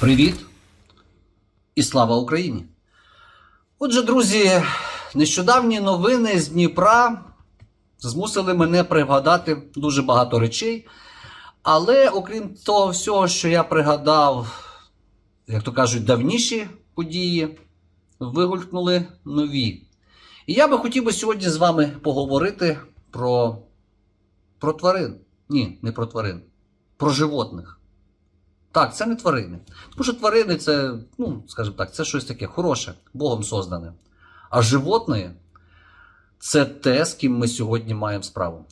Привіт і слава Україні! Отже, друзі, нещодавні новини з Дніпра змусили мене пригадати дуже багато речей. Але окрім того всього, що я пригадав, як то кажуть, давніші події, вигулькнули нові. І я би хотів би сьогодні з вами поговорити про, про тварин. Ні, не про тварин, про животних. Так, це не тварини. Тому що тварини це, ну, скажімо так, це щось таке хороше, Богом создане. А животне це те, з ким ми сьогодні маємо справу.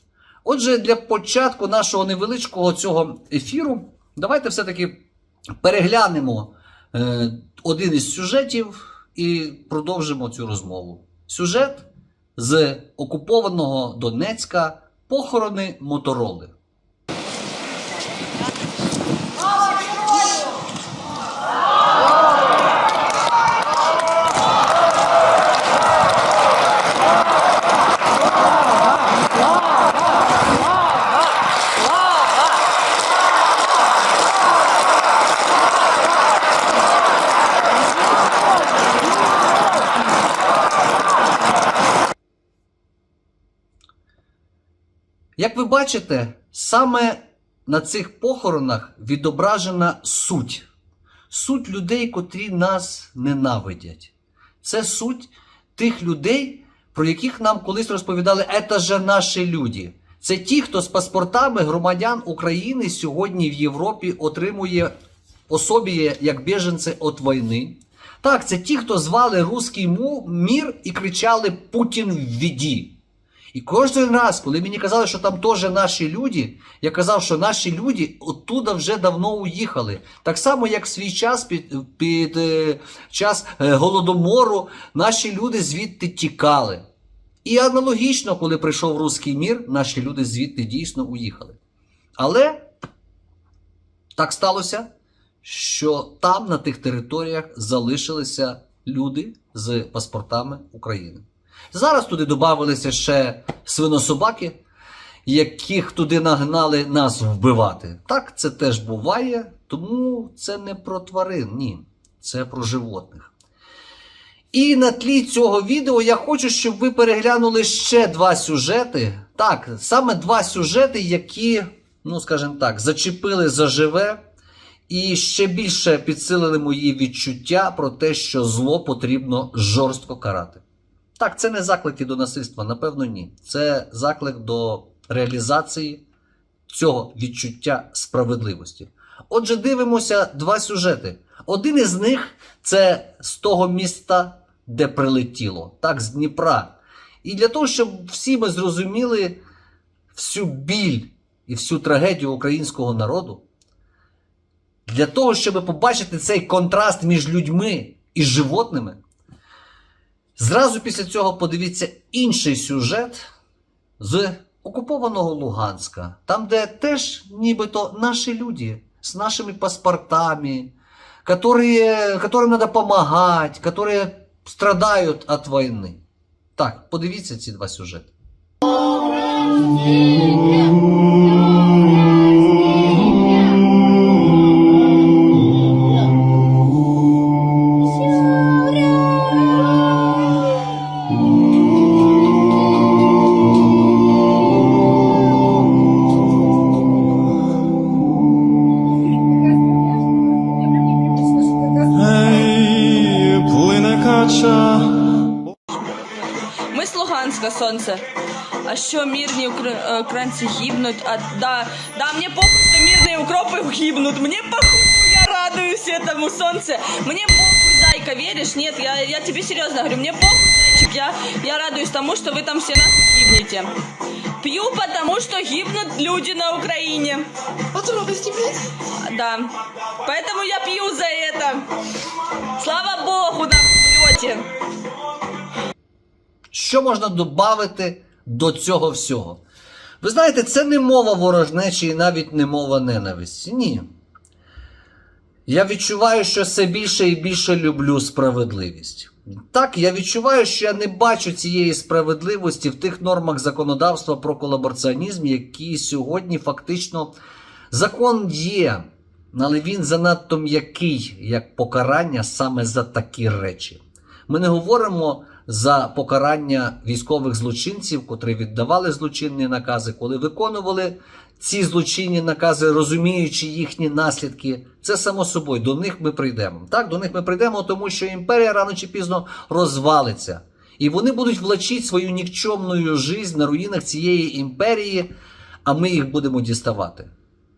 Отже, для початку нашого невеличкого цього ефіру, давайте все-таки переглянемо е, один із сюжетів і продовжимо цю розмову. Сюжет з окупованого Донецька похорони Мотороли. Як ви бачите, саме на цих похоронах відображена суть. Суть людей, котрі нас ненавидять. Це суть тих людей, про яких нам колись розповідали, це же наші люди. Це ті, хто з паспортами громадян України сьогодні в Європі отримує особі як біженці від війни. Так, це ті, хто звали руський му- мір і кричали Путін ввіді. І кожен раз, коли мені казали, що там теж наші люди, я казав, що наші люди оттуда вже давно уїхали. Так само, як в свій час під, під е, час е, голодомору наші люди звідти тікали. І аналогічно, коли прийшов руський мір, наші люди звідти дійсно уїхали. Але так сталося, що там, на тих територіях, залишилися люди з паспортами України. Зараз туди додавалися ще свинособаки, яких туди нагнали нас вбивати. Так, це теж буває, тому це не про тварин, ні, це про животних. І на тлі цього відео я хочу, щоб ви переглянули ще два сюжети. Так, саме два сюжети, які, ну скажімо так, зачепили заживе і ще більше підсилили мої відчуття про те, що зло потрібно жорстко карати. Так, це не заклики до насильства, напевно, ні. Це заклик до реалізації цього відчуття справедливості. Отже, дивимося два сюжети. Один із них це з того міста, де прилетіло, так, з Дніпра. І для того, щоб всі ми зрозуміли всю біль і всю трагедію українського народу, для того, щоб побачити цей контраст між людьми і животними, Зразу після цього подивіться інший сюжет з окупованого Луганська, там, де теж нібито наші люди з нашими паспортами, которые, которым допомагати, які страдають від війни. Так, подивіться ці два сюжети. плине кача. Ми з Луганська, сонце. А що мирні укра- е, українці гибнуть? А да, да, мне похуй, что мирные укропы гибнут. Мне похуй, я радуюсь этому, солнце. Мне похуй, зайка, веришь? Нет, я, я тебе серьезно говорю, мне похуй, зайчик. Я, я радуюсь тому, что вы там все нахуй гибнете. Пью, потому что гибнут люди на Украине. От робості, блядь. Да. Поэтому я пью за Що можна додати до цього всього? Ви знаєте, це не мова ворожнечі і навіть не мова ненависті. Ні. Я відчуваю, що все більше і більше люблю справедливість. Так, я відчуваю, що я не бачу цієї справедливості в тих нормах законодавства про колабораціонізм, які сьогодні фактично закон є. але він занадто м'який як покарання саме за такі речі. Ми не говоримо за покарання військових злочинців, котрі віддавали злочинні накази, коли виконували ці злочинні накази, розуміючи їхні наслідки. Це само собою, до них ми прийдемо. Так, до них ми прийдемо, тому що імперія рано чи пізно розвалиться. І вони будуть влачити свою нікчемну жизнь на руїнах цієї імперії, а ми їх будемо діставати.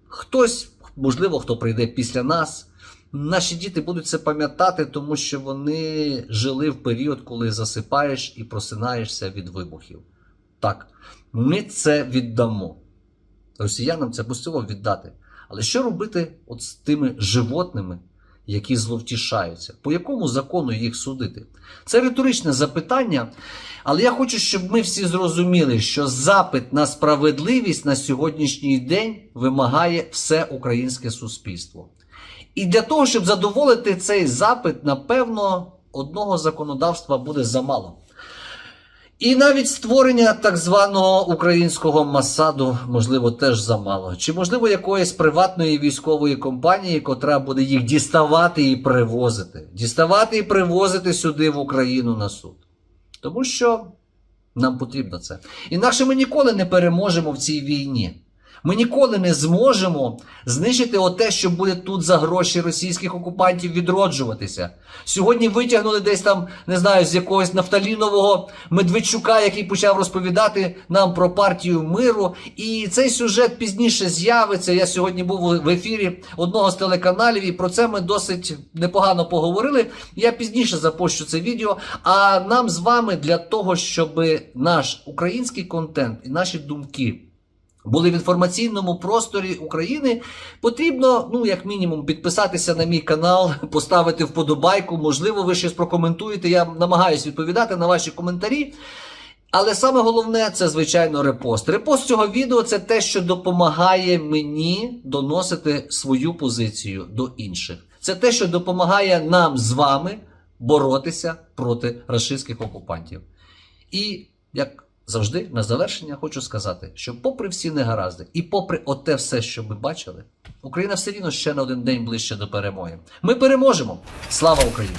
Хтось, можливо, хто прийде після нас. Наші діти будуть це пам'ятати, тому що вони жили в період, коли засипаєш і просинаєшся від вибухів. Так, ми це віддамо. Росіянам це постійно віддати. Але що робити от з тими животними, які зловтішаються? По якому закону їх судити? Це риторичне запитання, але я хочу, щоб ми всі зрозуміли, що запит на справедливість на сьогоднішній день вимагає все українське суспільство. І для того, щоб задоволити цей запит, напевно, одного законодавства буде замало. І навіть створення так званого українського масаду, можливо, теж замало. Чи можливо якоїсь приватної військової компанії, котра буде їх діставати і привозити, діставати і привозити сюди в Україну на суд. Тому що нам потрібно це. Інакше ми ніколи не переможемо в цій війні. Ми ніколи не зможемо знищити оте, що буде тут за гроші російських окупантів відроджуватися. Сьогодні витягнули десь там, не знаю, з якогось нафталінового Медведчука, який почав розповідати нам про партію миру. І цей сюжет пізніше з'явиться. Я сьогодні був в ефірі одного з телеканалів, і про це ми досить непогано поговорили. Я пізніше запущу це відео. А нам з вами для того, щоб наш український контент і наші думки були в інформаційному просторі України, потрібно, ну, як мінімум, підписатися на мій канал, поставити вподобайку. Можливо, ви щось прокоментуєте. Я намагаюся відповідати на ваші коментарі. Але саме головне це, звичайно, репост. Репост цього відео це те, що допомагає мені доносити свою позицію до інших. Це те, що допомагає нам з вами боротися проти рашистських окупантів. І як завжди, на завершення хочу сказати, що попри всі негаразди і попри оте все, що ми бачили, Україна все рівно ще на один день ближче до перемоги. Ми переможемо! Слава Україні!